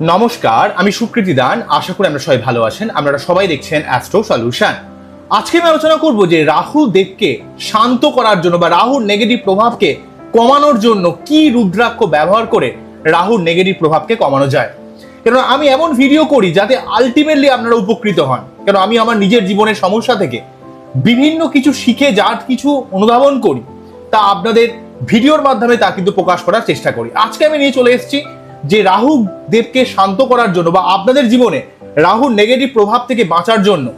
নমস্কার, আমি সুকৃতি দান। আশা করি আমরা সবাই ভালো আছেন। আপনারা সবাই দেখছেন অ্যাস্ট্রো সলিউশন আজকে আমি আলোচনা করব যে রাহু দেবকে শান্ত করার জন্য বা রাহুর নেগেটিভ প্রভাবকে কমানোর জন্য কি রুদ্রাক্ষ ব্যবহার করে রাহুর নেগেটিভ প্রভাবকে কমানো যায়। কেন আমি এমন ভিডিও করি যাতে আলটিমেটলি আপনারা উপকৃত হন। কেন আমি আমার নিজের জীবনের সমস্যা থেকে বিভিন্ন কিছু শিখে যা কিছু অনুধাবন করি, তা আপনাদের ভিডিওর মাধ্যমে তা কিন্তু প্রকাশ করার চেষ্টা করি। আজকে আমি নিয়ে চলে এসেছি যে রাহু দেবকে শান্ত করার জন্য বা আপনাদের জীবনে রাহুর নেগেটিভ প্রভাব থেকে বাঁচার জন্য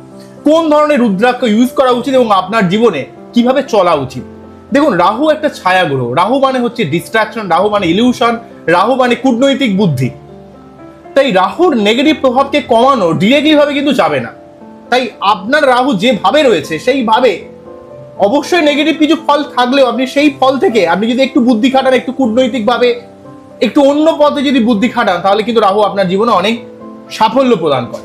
কোন ধরনের রুদ্রাক্ষ ইউজ করা উচিত এবং আপনার জীবনে কীভাবে চলা উচিত? দেখুন, রাহু একটা ছায়া গ্রহ রাহু মানে হচ্ছে ডিস্ট্রাকশন রাহু মানে ইলিউশন রাহু মানে কূটনৈতিক বুদ্ধি। তাই রাহুর নেগেটিভ প্রভাবকে কমানো ডিরেক্টলি ভাবে কিন্তু যাবে না। তাই আপনার রাহু যেভাবে রয়েছে সেইভাবে অবশ্যই নেগেটিভ কিছু ফল থাকলেও আপনি সেই ফল থেকে আপনি যদি একটু বুদ্ধি খাটান, একটু কূটনৈতিক ভাবে একটু অন্য পথে যদি বুদ্ধি খাটান, তাহলে কিন্তু রাহু আপনার জীবনে অনেক সাফল্য প্রদান করে।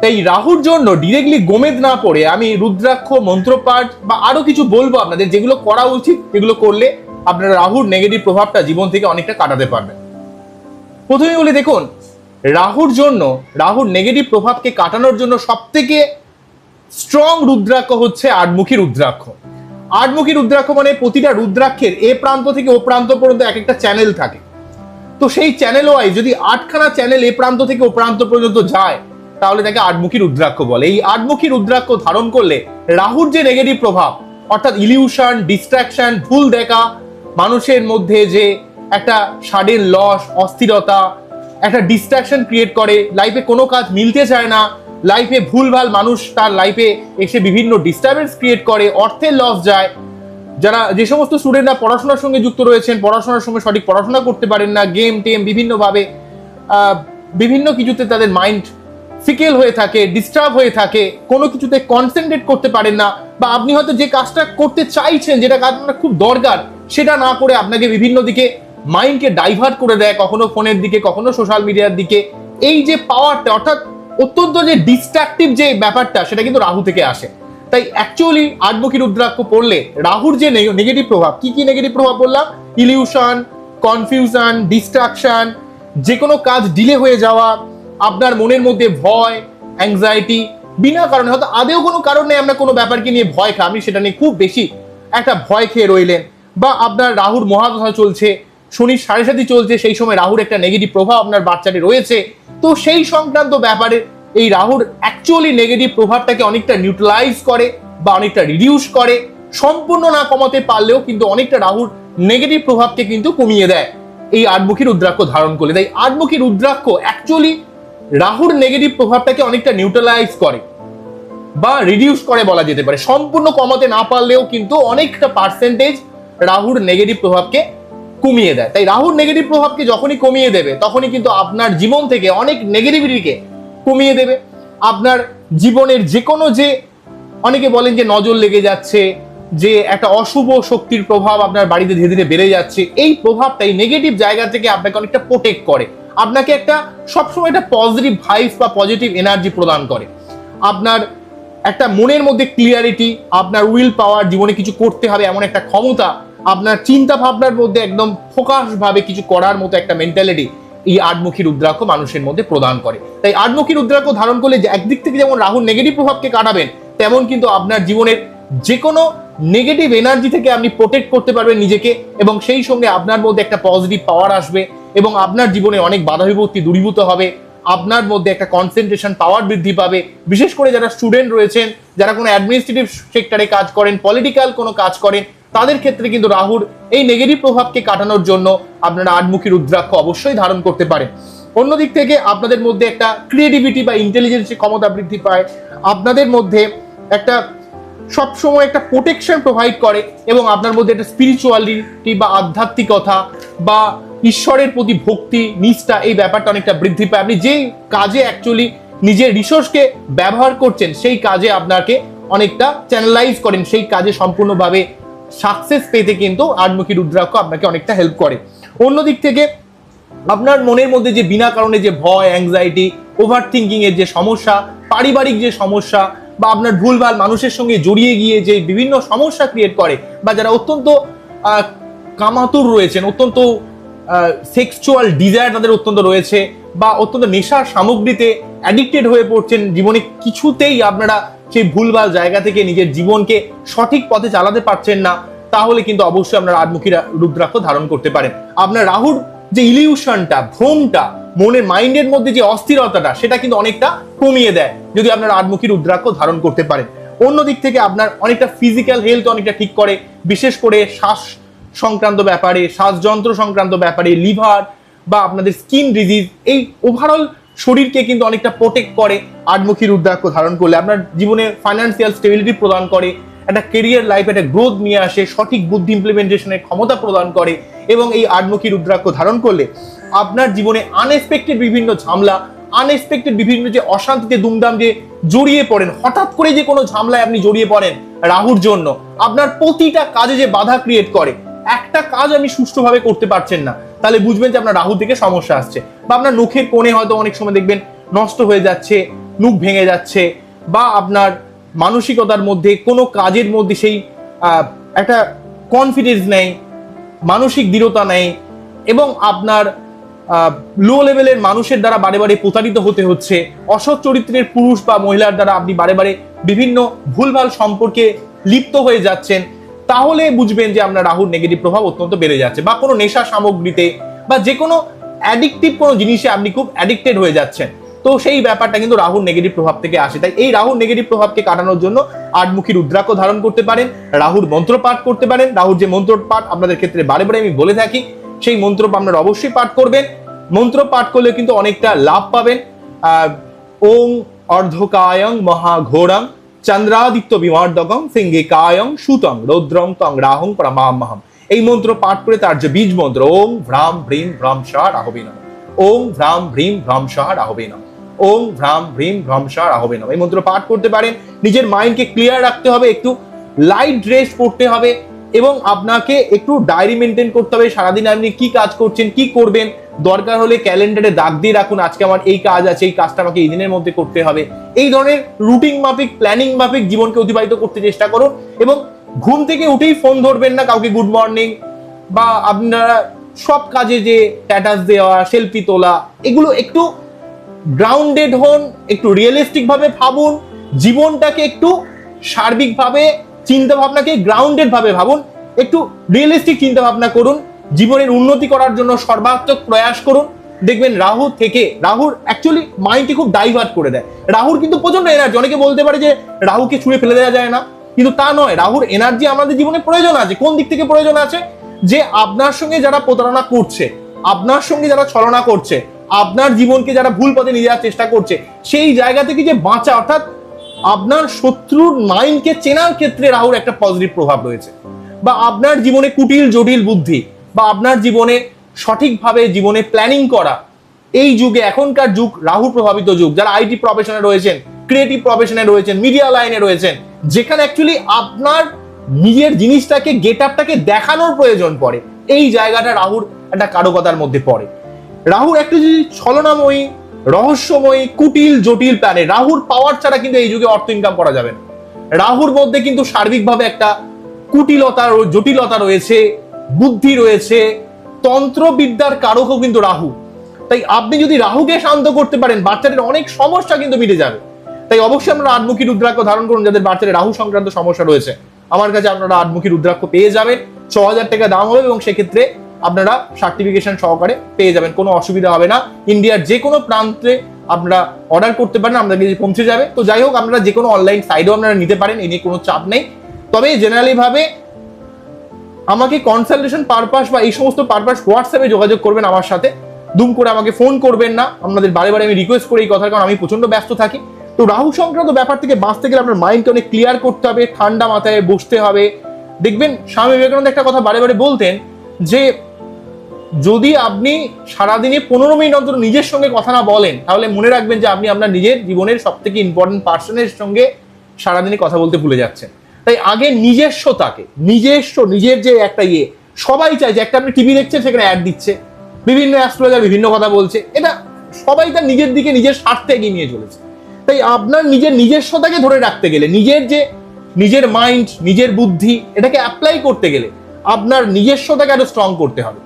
তাই রাহুর জন্য ডিরেক্টলি গোমেদ না পড়ে আমি রুদ্রাক্ষ, মন্ত্রপাঠ বা আরও কিছু বলব আপনাদের, যেগুলো করা উচিত, যেগুলো করলে আপনারা রাহুর নেগেটিভ প্রভাবটা জীবন থেকে অনেকটা কাটাতে পারবেন। প্রথমে বলি, দেখুন, রাহুর জন্য, রাহুর নেগেটিভ প্রভাবকে কাটানোর জন্য সব থেকে স্ট্রং রুদ্রাক্ষ হচ্ছে আটমুখী রুদ্রাক্ষ। আটমুখী রুদ্রাক্ষ মানে প্রতিটা রুদ্রাক্ষের এ প্রান্ত থেকে ও প্রান্ত পর্যন্ত এক একটা চ্যানেল থাকে। তো সেই চ্যানেল ওয়াই যদি আটখানা চ্যানেল এ প্রান্ত থেকে ও প্রান্ত পর্যন্ত যায়, তাহলে তাকে আটমুখী রুদ্রাক্ষ বলে। এই আটমুখী রুদ্রাক্ষ ধারণ করলে রাহুর যে নেগেটিভ প্রভাব, অর্থাৎ ইলিউশন ডিস্ট্রাকশন ভুল দেখা, মানুষের মধ্যে যে একটা সাডেন লস অস্থিরতা, একটা ডিস্ট্রাকশন ক্রিয়েট করে লাইফে কোনো কাজ মিলতে চায় না লাইফে ভুলভাল মানুষ তার লাইফে এসে বিভিন্ন ডিস্টারবেন্স ক্রিয়েট করে, অর্থের লস যায় যারা যে সমস্ত স্টুডেন্টরা পড়াশোনার সঙ্গে যুক্ত রয়েছেন, পড়াশোনার সঙ্গে সঠিক পড়াশোনা করতে পারেন না গেম টেম বিভিন্নভাবে বিভিন্ন কিছুতে তাদের মাইন্ড ফিকেল হয়ে থাকে ডিস্টার্ব হয়ে থাকে, কোনো কিছুতে কনসেন্ট্রেট করতে পারেন না বা আপনি হয়তো যে কাজটা করতে চাইছেন, যেটা কাজ আপনার খুব দরকার, সেটা না করে আপনাকে বিভিন্ন দিকে মাইন্ডকে ডাইভার্ট করে দেয়, কখনো ফোনের দিকে, কখনো সোশ্যাল মিডিয়ার দিকে। এই যে পাওয়ারটা অর্থাৎ অত্যন্ত যে ডিস্ট্রাকটিভ যে ব্যাপারটা, সেটা কিন্তু রাহু থেকে আসে। তাই অ্যাকচুয়ালি আটমুখী রুদ্রাক্ষ পড়লে রাহুর যে নেগেটিভ প্রভাব, কি কি নেগেটিভ প্রভাব বললাম? ইলিউশন কনফিউশন ডিস্ট্রাকশন যে কোনো কাজ ডিলে হয়ে যাওয়া, আপনার মনের মধ্যে ভয় অ্যাংজাইটি বিনা কারণে, হয়তো আদেও কোনো কারণে আমরা কোনো ব্যাপারকে নিয়ে ভয় খাই, আপনি সেটা নিয়ে খুব বেশি একটা ভয় খেয়ে রইলেন। বা আপনার রাহুর মহাদশা চলছে, শনির সাড়ে সাথে চলছে, সেই সময় রাহুর একটা নেগেটিভ প্রভাব আপনার বাচ্চাটি রয়েছে। তো সেই সংক্রান্ত ব্যাপারে এই রাহুর অ্যাকচুয়ালি নেগেটিভ প্রভাবটাকে অনেকটা নিউট্রালাইজ করে বা অনেকটা রিডিউস করে, সম্পূর্ণ না কমাতে পারলেও কিন্তু অনেকটা রাহুর নেগেটিভ প্রভাবকে কিন্তু কমিয়ে দেয়। এই আটমুখী রুদ্রাক্ষ ধারণ করলে। তাই আটমুখী রুদ্রাক্ষ অ্যাকচুয়ালি রাহুর নেগেটিভ প্রভাবটাকে অনেকটা নিউট্রালাইজ করে বা রিডিউস করে বলা যেতে পারে। সম্পূর্ণ কমাতে না পারলেও কিন্তু অনেকটা পার্সেন্টেজ রাহুর নেগেটিভ প্রভাবকে কমিয়ে দেয়। তাই রাহুর নেগেটিভ প্রভাবকে যখনই কমিয়ে দেবে, তখনই কিন্তু আপনার জীবন থেকে অনেক নেগেটিভিটিকে কমিয়ে দেবে। আপনার জীবনের যে কোনো যে, অনেকে বলেন যে নজর লেগে যাচ্ছে, যে একটা অশুভ শক্তির প্রভাব আপনার বাড়িতে ধীরে ধীরে বেড়ে যাচ্ছে, এই প্রভাবটা, এই নেগেটিভ জায়গা থেকে আপনাকে অনেকটা প্রোটেক্ট করে। আপনাকে একটা সবসময় একটা পজিটিভ ভাইভ বা পজিটিভ এনার্জি প্রদান করে। আপনার একটা মনের মধ্যে ক্লিয়ারিটি আপনার উইল পাওয়ার জীবনে কিছু করতে হবে এমন একটা ক্ষমতা, আপনার চিন্তা ভাবনার মধ্যে একদম ফোকাস ভাবে কিছু করার মতো একটা মেন্টালিটি এই আটমুখী রুদ্রাক্ষ মানুষের মধ্যে প্রদান করে। তাই আটমুখী রুদ্রাক্ষ ধারণ করলে একদিক থেকে যেমন রাহুর নেগেটিভ প্রভাবকে কাটাবেন, তেমন কিন্তু আপনার জীবনের যে কোনো নেগেটিভ এনার্জি থেকে আপনি প্রোটেক্ট করতে পারবেন নিজেকে এবং সেই সঙ্গে আপনার মধ্যে একটা পজিটিভ পাওয়ার আসবে এবং আপনার জীবনে অনেক বাধা বিপত্তি দূরীভূত হবে, আপনার মধ্যে একটা কনসেন্ট্রেশন পাওয়ার বৃদ্ধি পাবে। বিশেষ করে যারা স্টুডেন্ট রয়েছেন, যারা কোনো অ্যাডমিনিস্ট্রেটিভ সেক্টরে কাজ করেন পলিটিক্যাল কোনো কাজ করেন তাদের ক্ষেত্রে কিন্তু রাহুর এই নেগেটিভ প্রভাবকে কাটানোর জন্য আপনারা আটমুখী রুদ্রাক্ষ অবশ্যই ধারণ করতে পারেন। অন্যদিক থেকে আপনাদের মধ্যে একটা ক্রিয়েটিভিটি বা ইন্টেলিজেন্সের ক্ষমতা বৃদ্ধি পায়। আপনাদের মধ্যে একটা সবসময় একটা প্রোটেকশন প্রোভাইড করে এবং আপনার মধ্যে একটা স্পিরিচুয়ালিটি বা আধ্যাত্মিকতা বা ঈশ্বরের প্রতি ভক্তি, নিষ্ঠা এই ব্যাপারটা অনেকটা বৃদ্ধি পায়। আপনি যেই কাজে অ্যাকচুয়ালি নিজের রিসোর্সকে ব্যবহার করছেন, সেই কাজে আপনাকে অনেকটা চ্যানেলাইজ করেন, সেই কাজে সম্পূর্ণভাবে সাকসেস পেতে কিন্তু আটমুখী রুদ্রাক্ষ আপনাকে অনেকটা হেল্প করে। অন্যদিক থেকে, আপনার মনের মধ্যে যে বিনা কারণে যে ভয় অ্যাংজাইটি ওভার থিঙ্কিং এর যে সমস্যা, পারিবারিক যে সমস্যা বা আপনার ভুলভাল মানুষের সঙ্গে জড়িয়ে গিয়ে যে বিভিন্ন সমস্যা ক্রিয়েট করে বা যারা অত্যন্ত কামাতুর রয়েছেন, অত্যন্ত সেক্সুয়াল ডিজায়ার তাদের অত্যন্ত রয়েছে বা অত্যন্ত নেশার সামগ্রীতে অ্যাডিক্টেড হয়ে পড়ছেন জীবনে কিছুতেই আপনারা সেই ভুলভাল জায়গা থেকে নিজের জীবনকে সঠিক পথে চালাতে পারছেন না, তাহলে কিন্তু অবশ্যই আপনারা আদমুখী রুদ্রাক্ষ ধারণ করতে পারেন। আপনার রাহুর যে ইলিউশনটা ভ্রমটা, মনের মাইন্ডের মধ্যে যে অস্থিরতাটা, সেটা কিন্তু অনেকটা কমিয়ে দেয়, যদি আপনারা আদমুখী রুদ্রাক্ষ ধারণ করতে পারেন। অন্য দিক থেকে আপনার অনেকটা ফিজিক্যাল হেলথ অনেকটা ঠিক করে, বিশেষ করে শ্বাস সংক্রান্ত ব্যাপারে, শ্বাসযন্ত্র সংক্রান্ত ব্যাপারে লিভার বা আপনাদের স্কিন ডিজিজ এই ওভারঅল শরীরকে কিন্তু অনেকটা প্রোটেক্ট করে আটমুখী রুদ্রাক্ষ ধারণ করলে। আপনার জীবনে ফাইন্যান্সিয়াল স্টেবিলিটি প্রদান করে, একটা কেরিয়ার লাইফ একটা গ্রোথ নিয়ে আসে, সঠিক বুদ্ধি ইমপ্লিমেন্টেশনের ক্ষমতা প্রদান করে এবং এই আটমুখী রুদ্রাক্ষ ধারণ করলে আপনার জীবনে আনএক্সপেক্টেড বিভিন্ন ঝামলা আনএক্সপেক্টেড বিভিন্ন যে অশান্তিতে দুমদাম যে জড়িয়ে পড়েন, হঠাৎ করে যে কোনো ঝামলায় আপনি জড়িয়ে পড়েন রাহুর জন্য, আপনার প্রতিটা কাজে যে বাধা ক্রিয়েট করে একটা কাজ আপনি সুষ্ঠুভাবে করতে পারছেন না, তাহলে বুঝবেন যে আপনার রাহু থেকে সমস্যা আসছে বা আপনার নখের কোণে হয়তো অনেক সময় দেখবেন নষ্ট হয়ে যাচ্ছে, মুখ ভেঙে যাচ্ছে বা আপনার মানসিকতার মধ্যে কোনো কাজের মধ্যে সেই একটা কনফিডেন্স নেই, মানসিক দৃঢ়তা নেই এবং আপনার লো লেভেলের মানুষের দ্বারা বারে বারে প্রতারিত হতে হচ্ছে, অসৎ চরিত্রের পুরুষ বা মহিলার দ্বারা আপনি বারে বারে বিভিন্ন ভুলভাল সম্পর্কে লিপ্ত হয়ে যাচ্ছেন তাহলে বুঝবেন যে আপনার রাহুর নেগেটিভ প্রভাব অত্যন্ত বেড়ে যাচ্ছে বা কোনো নেশা সামগ্রীতে বা যে কোনো অ্যাডিকটিভ কোনো জিনিসে আপনি খুব অ্যাডিক্টেড হয়ে যাচ্ছেন। তো সেই ব্যাপারটা কিন্তু রাহুর নেগেটিভ প্রভাব থেকে আসে। তাই এই রাহুর নেগেটিভ প্রভাবকে কাটানোর জন্য আটমুখী রুদ্রাক্ষ ধারণ করতে পারেন রাহুর মন্ত্র পাঠ করতে পারেন। রাহুর যে মন্ত্র পাঠ আপনাদের ক্ষেত্রে বারে বারে আমি বলে থাকি সেই মন্ত্র আপনারা অবশ্যই পাঠ করবেন। মন্ত্র পাঠ করলে কিন্তু অনেকটা লাভ পাবেন। আহ, ওং অর্ধকায়ং মহাঘোরং চন্দ্রাদিত্য বিমার্দকং সিংহে কায়ং সুতং, রৌদ্রং, তং, রাহং প্রমামহম এই মন্ত্র পাঠ করে তার যে বীজ মন্ত্র, ওং ভ্রাম ভ্রীম ভ্রম শাহ রাহবে নম ওং ভ্রাম ভ্রীম ভ্রম শাহ রাহবে নম ওং ভ্রাম ভ্রীম ভ্রম শাহ রাহবে নম এই মন্ত্র পাঠ করতে পারেন নিজের মাইন্ডকে ক্লিয়ার রাখতে হবে, একটু লাইট ড্রেস পড়তে হবে এবং আপনাকে একটু ডায়েরি মেনটেন করতে হবে, সারাদিন আপনি কি কাজ করছেন, কি করবেন দরকার হলে ক্যালেন্ডারে দাগ দিয়ে রাখুন, আজকে আমার এই কাজ আছে, এই কাজটা আমাকে এই দিনের মধ্যে করতে হবে। এই ধরনের রুটিন মাফিক, প্ল্যানিং মাফিক জীবনকে অতিবাহিত করতে চেষ্টা করুন এবং ঘুম থেকে উঠেই ফোন ধরবেন না কাউকে গুড মর্নিং বা আপনারা সব কাজে যে স্ট্যাটাস দেওয়া সেলফি তোলা, এগুলো একটু গ্রাউন্ডেড হন, একটু রিয়েলিস্টিক ভাবে ভাবুন, জীবনটাকে একটু সার্বিকভাবে চিন্তা ভাবনাকে গ্রাউন্ডেড ভাবে ভাবুন, একটু রিয়েলিস্টিক চিন্তা ভাবনা করুন। জীবনের উন্নতি করার জন্য সর্বাত্মক প্রয়াস করুন। দেখবেন রাহু থেকে, রাহুর অ্যাকচুয়ালি মাইন্ডকে খুব ডাইভার্ট করে দেয়। রাহুর কিন্তু প্রচণ্ড এনার্জি অনেকে বলতে পারে যে রাহুকে ছুঁড়ে ফেলে দেওয়া যায় না। কিন্তু তা নয়, রাহুর এনার্জি আমাদের জীবনে প্রয়োজন আছে। কোন দিক থেকে প্রয়োজন আছে? যে আপনার সঙ্গে যারা প্রতারণা করছে, আপনার সঙ্গে যারা ছলনা করছে, আপনার জীবনকে যারা ভুল পথে নিয়ে যাওয়ার চেষ্টা করছে, সেই জায়গা থেকে যে বাঁচা, অর্থাৎ আপনার শত্রুর মাইন্ডকে চেনার ক্ষেত্রে রাহুর একটা পজিটিভ প্রভাব রয়েছে। বা আপনার জীবনে কুটিল জটিল বুদ্ধি বা আপনার জীবনে সঠিকভাবে জীবনে প্ল্যানিং করা, এই যুগে এখনকার যুগ রাহু প্রভাবিত যুগ, যারা আইটি প্রফেশনে রয়েছেন ক্রিয়েটিভ প্রফেশনে রয়েছেন মিডিয়া লাইনে রয়েছেন, যেখানে অ্যাকচুয়ালি আপনার নিজের জিনিসটাকে গেট আপটাকে দেখানোর প্রয়োজন পড়ে, এই জায়গাটা রাহুর একটা কারকতার মধ্যে পড়ে। রাহুর একটা যদি ছলনাময়ী, রহস্যময়ী, কুটিল, জটিল প্ল্যানে রাহুর পাওয়ার ছাড়া কিন্তু এই যুগে অর্থ ইনকাম করা যাবে না। রাহুর মধ্যে কিন্তু সার্বিকভাবে একটা কুটিলতা জটিলতা রয়েছে বুদ্ধি রয়েছে, তন্ত্রবিদ্যার কারকও কিন্তু রাহু। তাই আপনি যদি রাহুকে শান্ত করতে পারেন, বাচ্চাদের অনেক সমস্যা কিন্তু মিটে যাবে। তাই অবশ্যই আপনারা আটমুখী রুদ্রাক্ষ ধারণ করুন যাদের বাচ্চাদের রাহু সংক্রান্ত সমস্যা রয়েছে। আমার কাছে আপনারা আটমুখী রুদ্রাক্ষ পেয়ে যাবেন ছ হাজার টাকা দাম হবে এবং সেক্ষেত্রে আপনারা সার্টিফিকেশন সহকারে পেয়ে যাবেন, কোনো অসুবিধা হবে না। ইন্ডিয়ার যে কোনো প্রান্তে আপনারা অর্ডার করতে পারেন, আপনাদের কাছে পৌঁছে যাবে। তো যাই হোক, আপনারা যে কোনো অনলাইন সাইডেও আপনারা নিতে পারেন, এ নিয়ে কোনো চাপ নেই। তবে জেনারেলি ভাবে আমাকে কনসালটেশন পারপাস বা এই সমস্ত পারপাস হোয়াটসঅ্যাপে যোগাযোগ করবেন আমার সাথে। দুম করে আমাকে ফোন করবেন না। আপনাদের বারে বারে আমি রিকোয়েস্ট করি এই কথা কারণ আমি প্রচণ্ড ব্যস্ত থাকি। তো রাহু সংক্রান্ত ব্যাপার থেকে বাঁচতে গেলে আপনার মাইন্ডকে অনেক ক্লিয়ার করতে হবে, ঠান্ডা মাথায় বসতে হবে। দেখবেন স্বামী বিবেকানন্দ একটা কথা বারে বারে বলতেন যে, যদি আপনি সারাদিনে পনেরো মিনিট অন্তর নিজের সঙ্গে কথা না বলেন, তাহলে মনে রাখবেন যে আপনি আপনার নিজের জীবনের সব থেকে ইম্পর্টেন্ট পার্সনের সঙ্গে সারাদিনে কথা বলতে ভুলে যাচ্ছেন। তাই আগে নিজস্বতাকে নিজস্ব, নিজের যে একটা ইয়ে সবাই যে একটা আপনি টিভি দেখছেন, সেখানে অ্যাড দিচ্ছে। বিভিন্ন অ্যাস্ট্রোলজার বিভিন্ন কথা বলছে। এটা সবাই তার নিজের দিকে, নিজের স্বার্থে এগিয়ে নিয়ে চলেছে। তাই আপনার নিজের নিজস্বতাকে ধরে রাখতে গেলে, নিজের যে, নিজের মাইন্ড নিজের বুদ্ধি, এটাকে অ্যাপ্লাই করতে গেলে আপনার নিজস্বতাকে আরও স্ট্রং করতে হবে।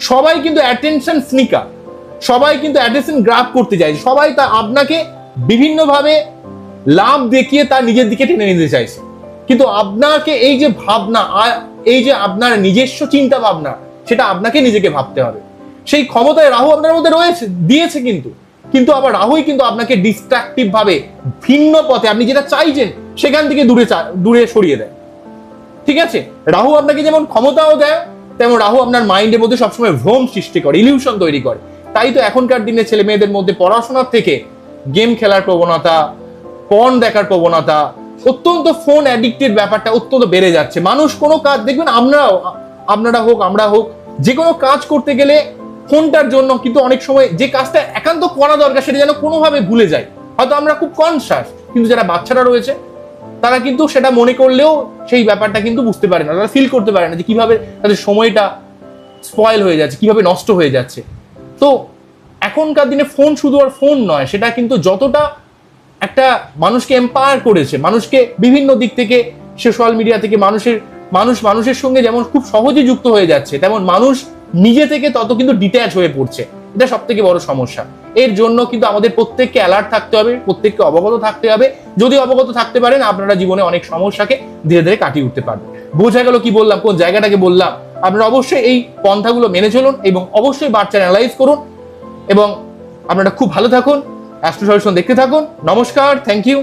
সবাই কিন্তু অ্যাটেনশন স্নিকার সবাই কিন্তু অ্যাটেনশন গ্রাফ করতে চায়। সবাই তা আপনাকে বিভিন্নভাবে লাভ দেখিয়ে তার নিজের দিকে টেনে নিতে চাইছে। কিন্তু আপনাকে এই যে ভাবনা এই যে আপনার নিজস্ব চিন্তা ভাবনা, সেটা আপনাকে নিজেকে ভাবতে হবে। সেই ক্ষমতায় রাহু আপনার মধ্যে রয়েছে, দিয়েছে কিন্তু। কিন্তু আবার রাহুই কিন্তু আপনাকে ডিস্ট্রাকটিভ ভাবে, ভিন্ন পথে, আপনি যেটা চাইছেন, সেখান থেকে দূরে দূরে সরিয়ে দেয়। ঠিক আছে? রাহু আপনাকে যেমন ক্ষমতাও দেয়, তেমন রাহু আপনার মাইন্ডের মধ্যে সবসময় ভ্রম সৃষ্টি করে ইলিউশন তৈরি করে। তাই তো এখনকার দিনে ছেলে মেয়েদের মধ্যে পড়াশোনার থেকে গেম খেলার প্রবণতা পর্ন দেখার প্রবণতা অত্যন্ত ফোন অ্যাডিক্টেড ব্যাপারটা অত্যন্ত বেড়ে যাচ্ছে। মানুষ কোনো কাজ, দেখবেন আমরাও, আপনারা হোক, আমরা হোক, যে কোনো কাজ করতে গেলে ফোনটার জন্য কিন্তু অনেক সময় যে কাজটা একান্ত করা দরকার সেটা যেন কোনোভাবে ভুলে যায়। হয়তো আমরা খুব কনসাস কিন্তু যারা বাচ্চারা রয়েছে, তারা কিন্তু সেটা মনে করলেও সেই ব্যাপারটা কিন্তু বুঝতে পারে না। তারা ফিল করতে পারে না যে কীভাবে তাদের সময়টা স্পয়েল হয়ে যাচ্ছে, কীভাবে নষ্ট হয়ে যাচ্ছে। তো এখনকার দিনে ফোন শুধু আর ফোন নয়, সেটা কিন্তু যতটা একটা মানুষকে এম্পায়ার করেছে, মানুষকে বিভিন্ন দিক থেকে সোশ্যাল মিডিয়া থেকে মানুষের, মানুষ মানুষের সঙ্গে যেমন খুব সহজে যুক্ত হয়ে যাচ্ছে, তেমন মানুষ নিজে থেকে তত কিন্তু ডিট্যাচ হয়ে পড়ছে। এটা সব থেকে বড় সমস্যা। এর জন্য কিন্তু আমাদের প্রত্যেককে অ্যালার্ট থাকতে হবে, প্রত্যেককে অবগত থাকতে হবে। যদি অবগত থাকতে পারেন, আপনারা জীবনে অনেক সমস্যাকে ধীরে ধীরে কাটিয়ে উঠতে পারবেন। বোঝা গেল কি বললাম, কোন জায়গাটাকে বললাম? আপনারা অবশ্যই এই পন্থাগুলো মেনে চলুন এবং অবশ্যই বাচ্চা অ্যানালাইজ করুন এবং আপনারা খুব ভালো থাকুন। অ্যাস্ট্রো সলিউশন দেখতে থাকুন। নমস্কার থ্যাংক ইউ